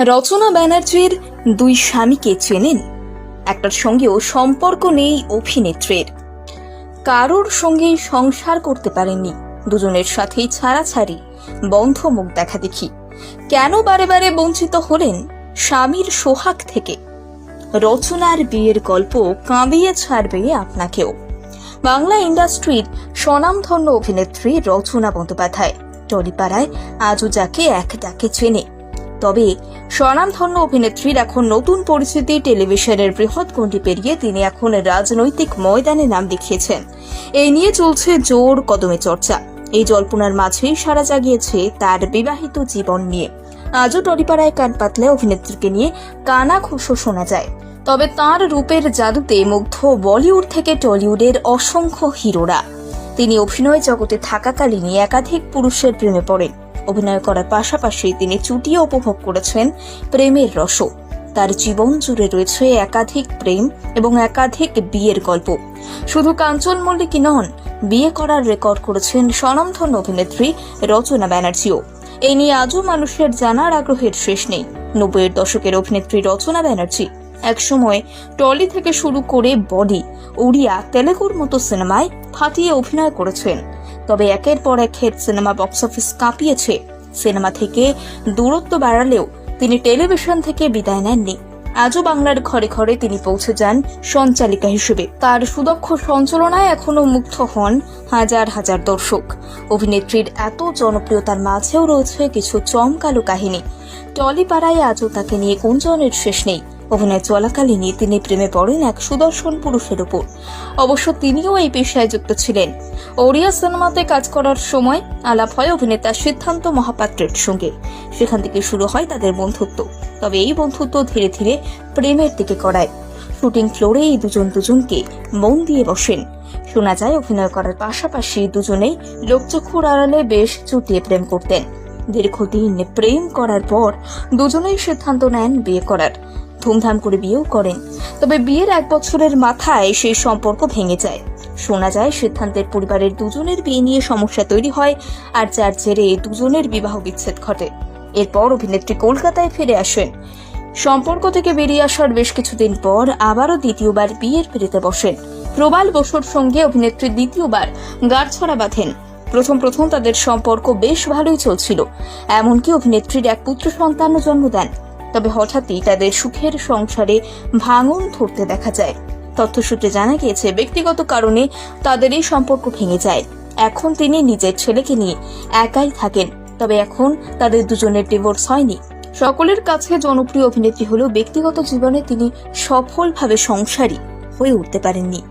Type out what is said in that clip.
রচনা ব্যানার্জির দুই স্বামীকে চেনেন। একটার সঙ্গেও সম্পর্ক নেই অভিনেত্রীর। কারোর সঙ্গেই সংসার করতে পারেননি। দুজনের সাথেই ছাড়াছাড়ি বন্ধ মুখ দেখা দেখি। কেন বারে বারে বঞ্চিত হলেন স্বামীর সোহাগ থেকে? রচনার বিয়ের গল্প কাঁদিয়ে ছাড়বে আপনাকেও। বাংলা ইন্ডাস্ট্রির স্বনামধন্য অভিনেত্রী রচনা বন্দ্যোপাধ্যায়। টলিপাড়ায় আজও যাকে এক ডাকে চেনে। তবে স্বনামধন্য অভিনেত্রীর এখন নতুন পরিস্থিতি টেলিভিশনের বৃহৎ গণ্ডি পেরিয়ে তিনি এখন রাজনৈতিক ময়দানে নাম দেখিয়েছেন। এই নিয়ে চলছে জোর কদমে চর্চা। এই জল্পনার মাঝেই সারা জাগিয়েছে তার বিবাহিত জীবন নিয়ে। আজও টলিপাড়ায় কান পাতলে অভিনেত্রীকে নিয়ে কানা খুশো শোনা যায়। তবে তার রূপের জাদুতে মুগ্ধ বলিউড থেকে টলিউডের অসংখ্য হিরোরা। তিনি অভিনয় জগতে থাকাকালীনই একাধিক পুরুষের প্রেমে পড়েন। অভিনয় করার পাশাপাশি তিনি চুটিয়ে উপভোগ করেছেন প্রেমের রসও। তার জীবন জুড়ে রয়েছে একাধিক প্রেম এবং একাধিক বিয়ের গল্প। শুধু কাঞ্চন মল্লিকই নন, বিয়ে করার রেকর্ড করেছেন স্বনামধন্য অভিনেত্রী রচনা ব্যানার্জিও। এই নিয়ে আজও মানুষের জানার আগ্রহের শেষ নেই। নব্বইয়ের দশকের অভিনেত্রী রচনা ব্যানার্জি একসময় টলি থেকে শুরু করে বডি উড়িয়া তেলেগুর মতো সিনেমায় ফাটিয়ে অভিনয় করেছেন। তবে একের পর এক হেড সিনেমা বক্স অফিস কাঁপিয়েছে। সিনেমা থেকে দূরত্ব বাড়ালেও তিনি টেলিভিশন থেকে বিদায় নেননি। আজও বাংলার ঘরে ঘরে তিনি পৌঁছে যান সঞ্চালিকা হিসেবে। তার সুদক্ষ সঞ্চালনায় এখনও মুগ্ধ হন হাজার হাজার দর্শক। অভিনেত্রীর এত জনপ্রিয়তার মাঝেও রয়েছে কিছু চমকালো কাহিনী। টলিপাড়ায় আজও তাকে নিয়ে গুঞ্জনের শেষ নেই। অভিনয় চলাকালীনই তিনি প্রেমে পড়েন এক সুদর্শন পুরুষের উপর। অবশ্য তিনিও এই পেশায় যুক্ত ছিলেন। ওড়িয়া সিনেমাতে কাজ করার সময় আলাপ হয় অভিনেতা সিদ্ধান্ত মহাপাত্রের সঙ্গে। সেখান থেকে শুরু হয় তাদের বন্ধুত্ব। তবে এই বন্ধুত্ব ধীরে ধীরে প্রেমের দিকে করায় শুটিং ফ্লোরে এই দুজন দুজনকে মন দিয়ে বসেন। শোনা যায় অভিনয় করার পাশাপাশি দুজনেই লোকচক্ষুর আড়ালে বেশ চুটিয়ে প্রেম করতেন। দীর্ঘদিন প্রেম করার পর দুজনেই সিদ্ধান্ত নেন বিয়ে করার। ধুমধাম করে বিয়েও করেন। তবে বিয়ের এক বছরের মাথায় সেই সম্পর্ক ভেঙে যায়। শোনা যায়, সিদ্ধান্তের পরিবারের দুজনের বিয়ে নিয়ে সমস্যা তৈরি হয় আর যার জেরে দুজনের বিবাহ বিচ্ছেদ ঘটে। এরপর অভিনেত্রী কলকাতায় ফিরে আসেন। সম্পর্ক থেকে বেরিয়ে আসার বেশ কিছুদিন পর আবারও দ্বিতীয়বার বিয়ের পিড়িতে বসেন। প্রবাল বসুর সঙ্গে অভিনেত্রী দ্বিতীয়বার গাড়ছড়া বাঁধেন। প্রথম প্রথম তাদের সম্পর্ক বেশ ভালোই চলছিল। এমনকি অভিনেত্রীর এক পুত্র সন্তানও জন্ম দেন। তবে হঠাৎই তাদের সুখের সংসারে ভাঙন ধরতে দেখা যায়। তথ্যসূত্রে জানা গিয়েছে, ব্যক্তিগত কারণে তাদের এই সম্পর্ক ভেঙে যায়। এখন তিনি নিজের ছেলেকে নিয়ে একাই থাকেন, তবে এখন তাদের দুজনের ডিভোর্স হয়নি। সকলের কাছে জনপ্রিয় অভিনেত্রী হলেও ব্যক্তিগত জীবনে তিনি সফলভাবে সংসারী হয়ে উঠতে পারেননি।